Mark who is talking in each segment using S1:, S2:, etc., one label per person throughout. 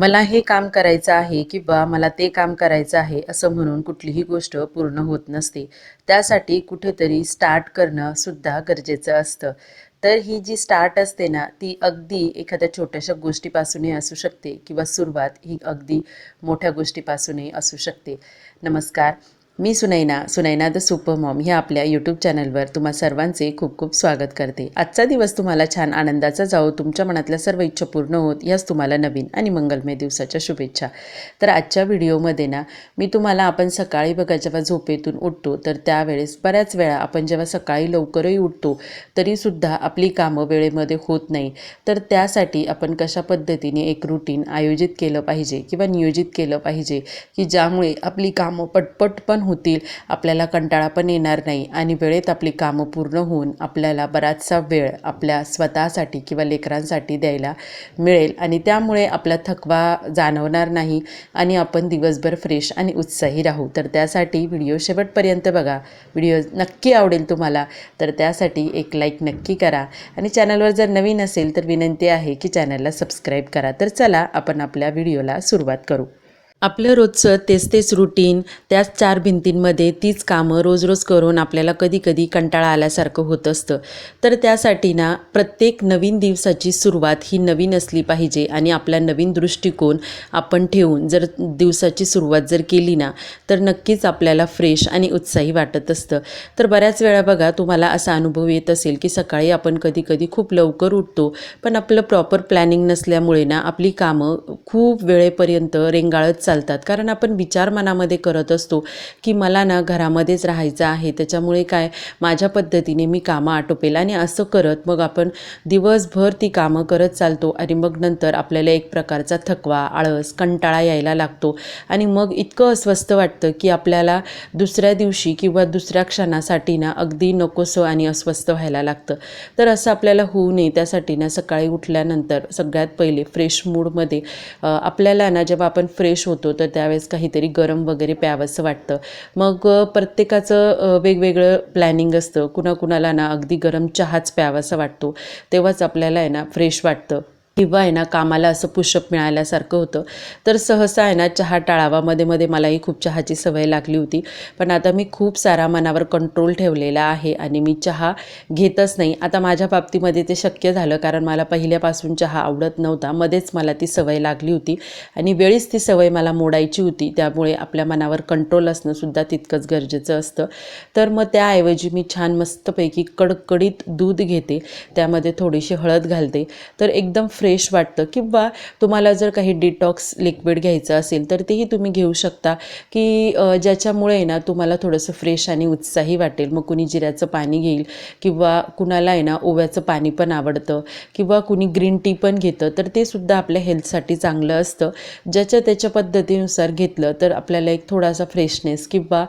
S1: मला हे काम करायचं आहे किंवा मला ते काम करायचं आहे असं म्हणून कुठलीही गोष्ट पूर्ण होत नसते. त्यासाठी कुठेतरी स्टार्ट करणं सुद्धा गरजेचं असतं. तर ही जी स्टार्ट असते ना ती अगदी एखाद्या छोट्याशा गोष्टीपासूनही असू शकते किंवा सुरुवात ही अगदी मोठ्या गोष्टीपासूनही असू शकते. नमस्कार. मी Sunaina Sunaina the super mom ह्या आपल्या यूट्यूब चॅनलवर तुम्हा सर्वांचे खूप खूप स्वागत करते. आजचा दिवस तुम्हाला छान आनंदाचा जाओ तुमच्या मनातल्या सर्व इच्छा पूर्ण होत याच तुम्हाला नवीन आणि मंगलमय दिवसाच्या शुभेच्छा. तर आजच्या व्हिडिओमध्ये ना मी तुम्हाला आपण सकाळी बघा जेव्हा झोपेतून उठतो तर त्यावेळेस बऱ्याच वेळा आपण जेव्हा सकाळी लवकरही उठतो तरीसुद्धा आपली कामं वेळेमध्ये होत नाही. तर त्यासाठी आपण कशा पद्धतीने एक रुटीन आयोजित केलं पाहिजे किंवा नियोजित केलं पाहिजे की ज्यामुळे आपली कामं पटपट पण होतील. आपल्याला कंटाळा पण येणार नाही आणि वेळेत आपली कामं पूर्ण होऊन आपल्याला बराचसा वेळ आपल्या स्वतःसाठी किंवा लेकरांसाठी द्यायला मिळेल आणि त्यामुळे आपला थकवा जाणवणार नाही आणि आपण दिवसभर फ्रेश आणि उत्साही राहू. तर त्यासाठी व्हिडिओ शेवटपर्यंत बघा. व्हिडिओ नक्की आवडेल तुम्हाला. तर त्यासाठी एक लाईक नक्की करा आणि चॅनलवर जर नवीन असेल तर विनंती आहे की चॅनलला सबस्क्राईब करा. तर चला आपण आपल्या व्हिडिओला सुरुवात करू. आपलं रोजचं तेच तेच रुटीन त्याच चार भिंतींमध्ये तीच कामं रोज रोज करून आपल्याला कधी कधी कंटाळा आल्यासारखं होत असतं. तर त्यासाठी ना प्रत्येक नवीन दिवसाची सुरुवात ही नवीन असली पाहिजे आणि आपला नवीन दृष्टिकोन आपण ठेवून जर दिवसाची सुरुवात जर केली ना तर नक्कीच आपल्याला फ्रेश आणि उत्साही वाटत असतं. तर बऱ्याच वेळा बघा तुम्हाला असा अनुभव येत असेल की सकाळी आपण कधी कधी खूप लवकर उठतो पण आपलं प्रॉपर प्लॅनिंग नसल्यामुळे ना आपली कामं खूप वेळेपर्यंत रेंगाळत चालतात. कारण आपण विचार मनामध्ये करत असतो की मला ना घरामध्येच राहायचं आहे त्याच्यामुळे काय माझ्या पद्धतीने मी कामं आटोपेल आणि असं करत मग आपण दिवसभर ती कामं करत चालतो आणि मग नंतर आपल्याला एक प्रकारचा थकवा आळस कंटाळा यायला लागतो. आणि मग इतकं अस्वस्थ वाटतं की आपल्याला दुसऱ्या दिवशी किंवा दुसऱ्या क्षणासाठी ना अगदी नकोसं आणि अस्वस्थ व्हायला लागतं. तर असं आपल्याला होऊ नये. त्यासाठी ना सकाळी उठल्यानंतर सगळ्यात पहिले फ्रेश मूडमध्ये आपल्याला ना जेव्हा आपण फ्रेश होतो तर त्यावेळेस काहीतरी गरम वगैरे प्यावंसं वाटतं. मग प्रत्येकाचं वेगवेगळं प्लॅनिंग असतं. कुणाकुणाला ना अगदी गरम चहाच प्यावासा वाटतो. तेव्हाच आपल्याला आहे ना फ्रेश वाटतं. किंवा आहे ना कामाला असं पुशअप मिळाल्यासारखं होतं. तर सहसा आहे ना चहा टाळावा मध्ये मध्ये मलाही खूप चहाची सवय लागली होती. पण आता मी खूप सारा मनावर कंट्रोल ठेवलेला आहे आणि मी चहा घेतच नाही. आता माझ्या बाबतीमध्ये ते शक्य झालं कारण मला पहिल्यापासून चहा आवडत नव्हता. मध्येच मला ती सवय लागली होती आणि वेळीच ती सवय मला मोडायची होती. त्यामुळे आपल्या मनावर कंट्रोल असणं सुद्धा तितकंच गरजेचं असतं. तर मग त्याऐवजी मी छान मस्तपैकी कडकडीत दूध घेते. त्यामध्ये थोडीशी हळद घालते. तर एकदम फ्रेश वाटतं? किंवा तुम्हाला जर काही डिटॉक्स लिक्विड घ्यायचं असेल तर तेही तुम्ही घेऊ शकता. की ज्याच्यामुळे ना तुम्हाला थोडंसं फ्रेश आणि उत्साही वाटेल. मग कुणी जिऱ्याचं पाणी घेईल किंवा कुणाला आहे ना ओव्याचं पाणी पण आवडतं किंवा कुणी ग्रीन टी पण घेतं तर ते सुद्धा आपल्या हेल्थसाठी चांगलं असतं. ज्याच्या त्याच्या पद्धतीनुसार घेतलं तर आपल्याला एक थोडासा फ्रेशनेस किंवा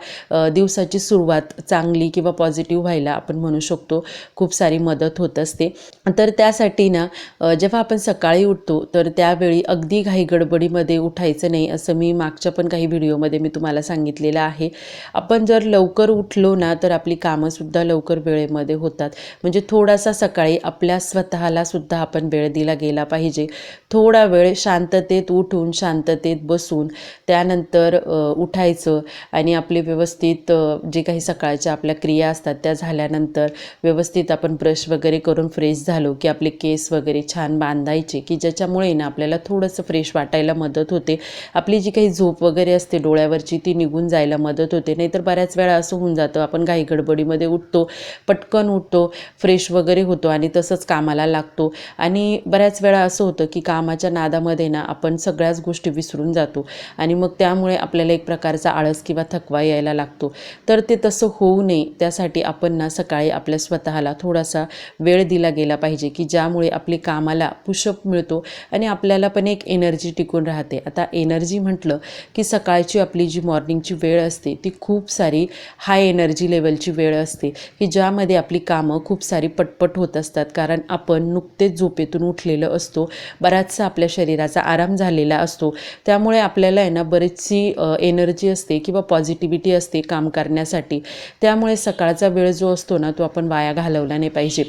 S1: दिवसाची सुरुवात चांगली किंवा पॉझिटिव्ह व्हायला आपण म्हणू शकतो. खूप सारी मदत होत असते. तर त्यासाठी ना जेव्हा आपण सकाळी उठतो तर त्यावेळी अगदी घाई गडबडीमध्ये उठायचं नाही असं मी मागच्या पण काही व्हिडिओमध्ये मी तुम्हाला सांगितलेलं आहे. आपण जर लवकर उठलो ना तर आपली कामंसुद्धा लवकर वेळेमध्ये होतात. म्हणजे थोडासा सकाळी आपल्या स्वतःला सुद्धा आपण वेळ दिला गेला पाहिजे. थोडा वेळ शांततेत उठून शांततेत बसून त्यानंतर उठायचं आणि आपले व्यवस्थित जे काही सकाळच्या आपल्या क्रिया असतात त्या झाल्यानंतर व्यवस्थित आपण ब्रश वगैरे करून फ्रेश झालो की आपले केस वगैरे छान बांधायचे की ज्याच्यामुळे ना आपल्याला थोडंसं फ्रेश वाटायला मदत होते. आपली जी काही झोप वगैरे असते डोळ्यावरची ती निघून जायला मदत होते. नाहीतर बऱ्याच वेळा असं होऊन जातं आपण घाई गडबडीमध्ये उठतो पटकन उठतो फ्रेश वगैरे होतो आणि तसंच कामाला लागतो. आणि बऱ्याच वेळा असं होतं की कामाच्या नादामध्ये ना आपण सगळ्याच गोष्टी विसरून जातो आणि मग त्यामुळे आपल्याला एक प्रकारचा आळस किंवा थकवा यायला लागतो. तर ते तसं होऊ नये. त्यासाठी आपण ना सकाळी आपल्या स्वतःला थोडासा वेळ दिला गेला पाहिजे की ज्यामुळे आपली कामाला पुशअप मिळतो आणि आपल्याला पण एक एनर्जी टिकून राहते. आता एनर्जी म्हटलं की सकाळची आपली जी मॉर्निंगची वेळ असते ती खूप सारी हाय एनर्जी लेवलची वेळ असते की ज्यामध्ये आपली कामं खूप सारी पटपट होत असतात. कारण आपण नुकतेच झोपेतून उठलेलं असतो बराचसा आपल्या शरीराचा आराम झालेला असतो. त्यामुळे आपल्याला आहे ना बरीचशी एनर्जी असते किंवा पॉझिटिव्हिटी असते काम करण्यासाठी. त्यामुळे सकाळचा वेळ जो असतो ना तो आपण वाया घालवला नाही पाहिजे.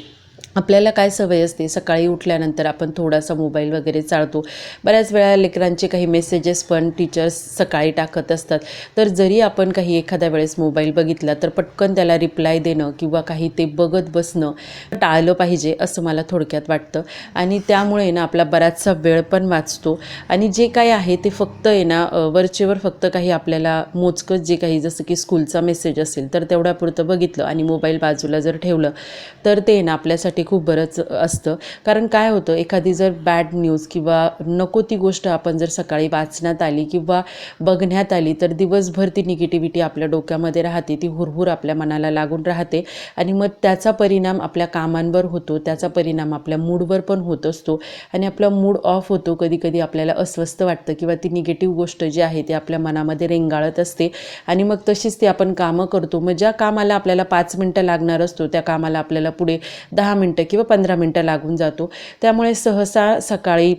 S1: आपल्याला काय सवय असते? सकाळी उठल्यानंतर आपण थोडासा मोबाईल वगैरे चाळतो बऱ्याच वेळा लेकरांचे काही मेसेजेस पण टीचर्स सकाळी टाकत असतात. तर जरी आपण काही एखाद्या वेळेस मोबाईल बघितला तर पटकन त्याला रिप्लाय देणं किंवा काही ते बघत बसणं टाळलं पाहिजे असं मला थोडक्यात वाटतं. आणि त्यामुळे ना आपला बराचसा वेळ पण वाचतो. आणि जे काय आहे ते फक्त आहे ना वरचेवर फक्त काही आपल्याला मोजकंच जे काही जसं की स्कूलचा मेसेज असेल तर तेवढ्यापुरतं बघितलं आणि मोबाईल बाजूला जर ठेवलं तर ते ना आपल्यासाठी खूप बरंच असतं. कारण काय होतं एखादी जर बॅड न्यूज किंवा नको ती गोष्ट आपण जर सकाळी वाचण्यात आली किंवा बघण्यात आली तर दिवसभर ती निगेटिव्हिटी आपल्या डोक्यामध्ये राहते ती हुरहुर आपल्या मनाला लागून राहते आणि मग त्याचा परिणाम आपल्या कामांवर होतो त्याचा परिणाम आपल्या मूडवर पण होत असतो आणि आपला मूड ऑफ होतो. कधीकधी आपल्याला अस्वस्थ वाटतं किंवा ती निगेटिव्ह गोष्ट जी आहे ती आपल्या मनामध्ये रेंगाळत असते आणि मग तशीच ती आपण कामं करतो. मग ज्या कामाला आपल्याला पाच मिनटं लागणार असतो त्या कामाला आपल्याला पुढे दहा मिनटं मिनटं किंवा पंधरा मिनटं लागून जातो. त्यामुळे सहसा सकाळी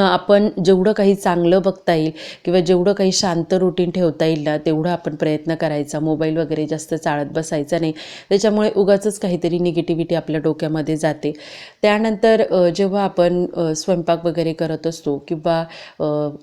S1: आपण जेवढं काही चांगलं बघता येईल किंवा जेवढं काही शांत रुटीन ठेवता येईल ना तेवढं आपण प्रयत्न करायचा. मोबाईल वगैरे जास्त चाळत बसायचा नाही. त्याच्यामुळे उगाचच काहीतरी निगेटिव्हिटी आपल्या डोक्यामध्ये जाते. त्यानंतर जेव्हा आपण स्वयंपाक वगैरे करत असतो किंवा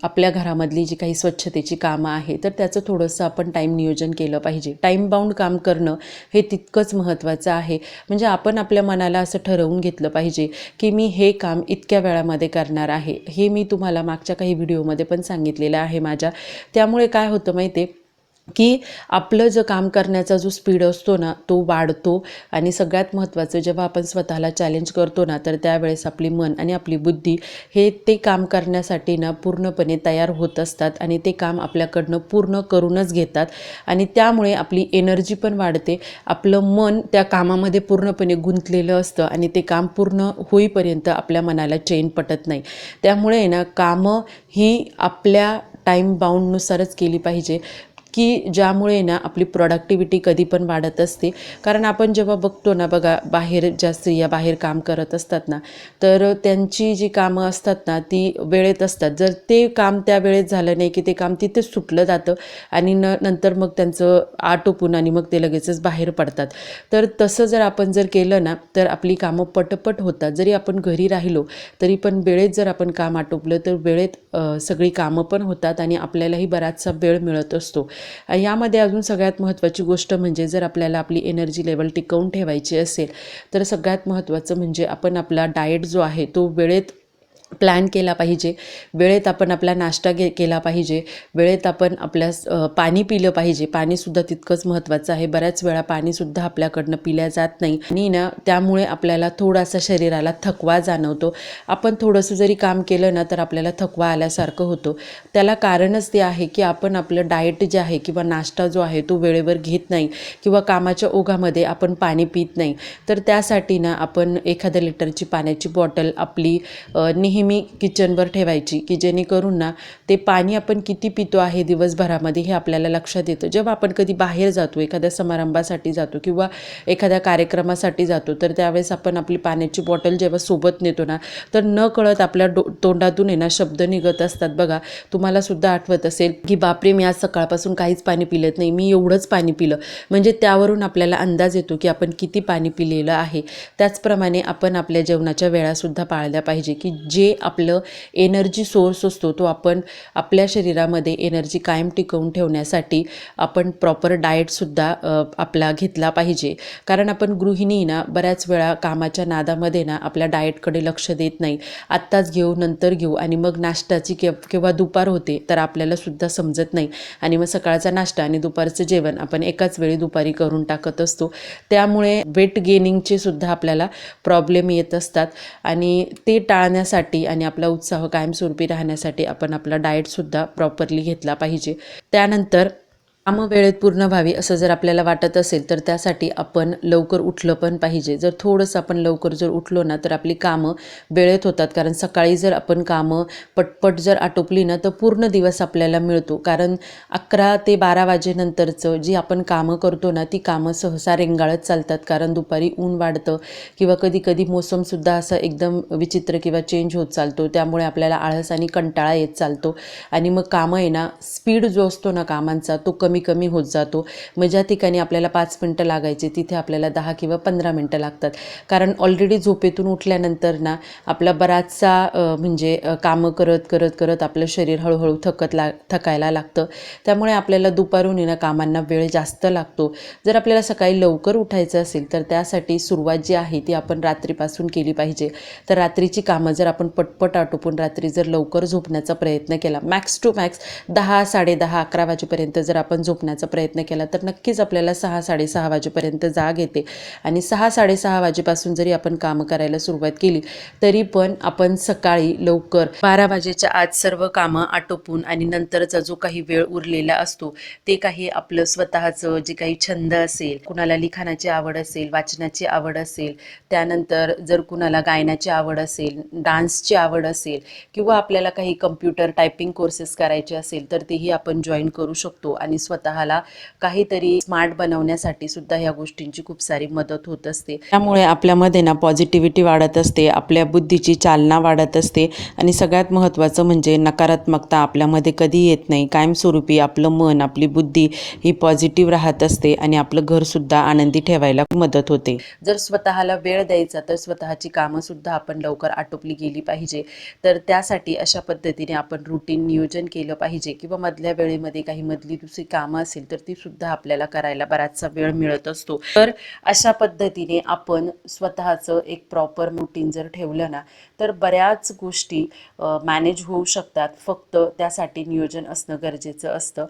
S1: आपल्या घरामधली जी काही स्वच्छतेची कामं आहे तर त्याचं थोडंसं आपण टाईम नियोजन केलं पाहिजे. टाईम बाउंड काम करणं हे तितकंच महत्त्वाचं आहे. म्हणजे आपण आपल्या मनाला असं ठरवून घेतलं पाहिजे की मी हे काम इतक्या वेळामध्ये करणार आहे हे मी तुम्हाला मागच्या काही व्हिडिओमध्ये पण सांगितलेलं आहे माझ्या. त्यामुळे काय होतं माहिती आहे की आपलं जे काम करण्याचा जो स्पीड असतो ना तो वाढतो. आणि सगळ्यात महत्त्वाचं जेव्हा आपण स्वतःला चॅलेंज करतो ना तर त्यावेळेस आपली मन आणि आपली बुद्धी हे ते काम करण्यासाठी ना पूर्णपणे तयार होत असतात आणि ते काम आपल्याकडनं पूर्ण करूनच घेतात. आणि त्यामुळे आपली एनर्जी पण वाढते. आपलं मन त्या कामामध्ये पूर्णपणे गुंतलेलं असतं आणि ते काम पूर्ण होईपर्यंत आपल्या मनाला चेन पटत नाही. त्यामुळे आहे ना कामं ही आपल्या टाईम बाउंडनुसारच केली पाहिजे. की ज्यामुळे ना आपली प्रॉडक्टिव्हिटी कधी पण वाढत असते. कारण आपण जेव्हा बघतो ना बघा बाहेर ज्या स्त्रिया बाहेर काम करत असतात ना तर त्यांची जी कामं असतात ना ती वेळेत असतात. जर ते काम त्या वेळेत झालं नाही की ते काम तिथेच सुटलं जातं आणि न नंतर मग त्यांचं आटोपून आणि मग ते लगेचच बाहेर पडतात. तर तसं जर आपण जर केलं ना तर आपली कामं पटपट होतात. जरी आपण घरी राहिलो तरी पण वेळेत जर आपण काम आटोपलं तर वेळेत सगळी कामं पण होतात आणि आपल्यालाही बराचसा वेळ मिळत असतो. यामध्ये अजून सगळ्यात महत्त्वाची गोष्ट म्हणजे जर आपल्याला आपली एनर्जी लेवल टिकवून ठेवायची असेल तर सगळ्यात महत्त्वाचं म्हणजे आपण आपला डाएट जो आहे तो वेळेत प्लॅन केला पाहिजे वेळेत आपण आपला नाश्ता गे केला पाहिजे वेळेत आपण आपल्या पाणी पिलं पाहिजे. पाणीसुद्धा तितकंच महत्त्वाचं आहे. बऱ्याच वेळा पाणीसुद्धा आपल्याकडनं पिल्या जात नाही. आणि ना त्यामुळे आपल्याला थोडासा शरीराला थकवा जाणवतो. आपण थोडंसं जरी काम केलं ना तर आपल्याला थकवा आल्यासारखं होतो. त्याला कारणच ते आहे की आपण आपलं डाएट जे आहे किंवा नाश्ता जो आहे तो वेळेवर घेत नाही किंवा कामाच्या ओघामध्ये आपण पाणी पित नाही. तर त्यासाठी ना आपण एखाद्या लिटरची पाण्याची बॉटल आपली नेहमी नेहमी किचनवर ठेवायची की जेणेकरून ना ते पाणी आपण किती पितो आहे दिवसभरामध्ये हे आपल्याला लक्षात येतं. जेव्हा आपण कधी बाहेर जातो एखाद्या समारंभासाठी जातो किंवा एखाद्या कार्यक्रमासाठी जातो तर त्यावेळेस आपण आपली पाण्याची बॉटल जेव्हा सोबत नेतो ना तर न कळत आपल्या डो तोंडातून आहे ना शब्द निघत असतात. बघा तुम्हाला सुद्धा आठवत असेल की बापरे मी आज सकाळपासून काहीच पाणी पिलत नाही मी एवढंच पाणी पिलं. म्हणजे त्यावरून आपल्याला अंदाज येतो की आपण किती पाणी पिलेलं आहे. त्याचप्रमाणे आपण आपल्या जेवणाच्या वेळासुद्धा पाळल्या पाहिजे की जे आपलं एनर्जी सोर्स असतो तो आपण आपल्या शरीरामध्ये एनर्जी कायम टिकवून ठेवण्यासाठी आपण प्रॉपर डाएटसुद्धा आपला घेतला पाहिजे. कारण आपण गृहिणी ना बऱ्याच वेळा कामाच्या नादामध्ये ना आपल्या डाएटकडे लक्ष देत नाही. आत्ताच घेऊ नंतर घेऊ आणि मग नाश्त्याची के किंवा दुपार होते तर आपल्याला सुद्धा समजत नाही. आणि मग सकाळचा नाश्ता आणि दुपारचं जेवण आपण एकाच वेळी दुपारी करून टाकत असतो. त्यामुळे वेट गेनिंगचे सुद्धा आपल्याला प्रॉब्लेम येत असतात. आणि ते टाळण्यासाठी आणि आपला उत्साह कायमस्वरूपी राहण्यासाठी आपण आपला डाएटसुद्धा प्रॉपरली घेतला पाहिजे. त्यानंतर कामं वेळेत पूर्ण व्हावी असं जर आपल्याला वाटत असेल तर त्यासाठी आपण लवकर उठलं पण पाहिजे. जर थोडंसं आपण लवकर जर उठलो ना तर आपली कामं वेळेत होतात. कारण सकाळी जर आपण कामं पटपट जर आटोपली ना तर पूर्ण दिवस आपल्याला मिळतो. कारण अकरा ते बारा वाजेनंतरचं जी आपण कामं करतो ना ती कामं सहसा रेंगाळत चालतात. कारण दुपारी ऊन वाढतं किंवा कधी कधी मोसमसुद्धा असं एकदम विचित्र किंवा चेंज होत चालतो. त्यामुळे आपल्याला आळस आणि कंटाळा येत चालतो. आणि मग कामं आहे ना स्पीड जो असतो ना कामांचा तो कमी कमी कमी होत जातो. मग ज्या ठिकाणी आपल्याला पाच मिनटं लागायचे तिथे आपल्याला दहा किंवा पंधरा मिनटं लागतात. कारण ऑलरेडी झोपेतून उठल्यानंतर ना आपला बराचसा म्हणजे कामं करत करत करत आपलं शरीर हळूहळू थकत ला थकायला लागतं. त्यामुळे आपल्याला दुपारून येणं कामांना वेळ जास्त लागतो. जर आपल्याला सकाळी लवकर उठायचं असेल तर त्यासाठी सुरुवात जी आहे ती आपण रात्रीपासून केली पाहिजे. तर रात्रीची कामं जर आपण पटपट आटोपून रात्री जर लवकर झोपण्याचा प्रयत्न केला मॅक्स टू मॅक्स दहा साडे दहा अकरा वाजेपर्यंत जर आपण झोपण्याचा प्रयत्न केला तर नक्कीच आपल्याला सहा साडेसहा वाजेपर्यंत जाग येते. आणि सहा साडेसहा वाजेपासून जरी आपण कामं करायला सुरुवात केली तरी पण आपण सकाळी लवकर बारा वाजेच्या आज सर्व कामं आटोपून आणि नंतरचा जो काही वेळ उरलेला असतो ते काही आपलं स्वतःचं जे काही छंद असेल कुणाला लिखाणाची आवड असेल वाचनाची आवड असेल त्यानंतर जर कुणाला गायनाची आवड असेल डान्सची आवड असेल किंवा आपल्याला काही कम्प्युटर टायपिंग कोर्सेस करायचे असेल तर तेही आपण जॉईन करू शकतो आणि स्वतःला काहीतरी स्मार्ट बनवण्यासाठी सुद्धा ह्या गोष्टींची खूप सारी मदत होत असते. त्यामुळे आपल्यामध्ये ना पॉझिटिव्हिटी वाढत असते आपल्या बुद्धीची चालना वाढत असते आणि सगळ्यात महत्त्वाचं म्हणजे नकारात्मकता आपल्यामध्ये कधी येत नाही. कायमस्वरूपी आपलं मन आपली बुद्धी ही पॉझिटिव्ह राहत असते आणि आपलं घरसुद्धा आनंदी ठेवायला मदत होते. जर स्वतःला वेळ द्यायचा तर स्वतःची कामंसुद्धा आपण लवकर आटोपली गेली पाहिजे. तर त्यासाठी अशा पद्धतीने आपण रुटीन नियोजन केलं पाहिजे किंवा मधल्या वेळेमध्ये काही मधली दुसरी कामं असेल तर ती सुद्धा आपल्याला करायला बराचसा वेळ मिळत असतो. तर अशा पद्धतीने आपण स्वतःचं एक प्रॉपर रुटीन जर ठेवलं ना तर बऱ्याच गोष्टी मॅनेज होऊ शकतात. फक्त त्यासाठी नियोजन असणं गरजेचं असतं.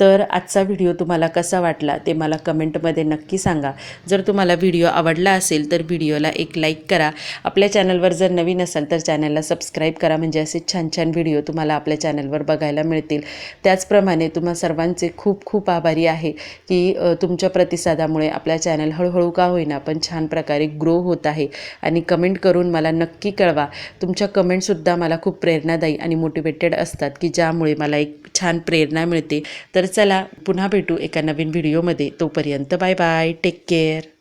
S1: तर आजचा व्हिडिओ तुम्हाला कसा वाटला ते मला कमेंटमध्ये नक्की सांगा. जर तुम्हाला व्हिडिओ आवडला असेल तर व्हिडिओला एक लाईक करा. आपल्या चॅनलवर जर नवीन असाल तर चॅनलला सबस्क्राईब करा. म्हणजे असे छान छान व्हिडिओ तुम्हाला आपल्या चॅनलवर बघायला मिळतील. त्याचप्रमाणे तुम्हा सर्वांचे खूप खूप आभारी आहे की तुमच्या प्रतिसादामुळे आपला चॅनल हळूहळू का होईना पण छान प्रकारे ग्रो होत आहे. आणि कमेंट करून मला नक्की कळवा. तुमच्या कमेंटसुद्धा मला खूप प्रेरणादायी आणि मोटिवेटेड असतात की ज्यामुळे मला एक छान प्रेरणा मिळते. तर चला पुन्हा भेटू एका नवीन व्हिडिओमध्ये तोपर्यंत बाय बाय टेक केअर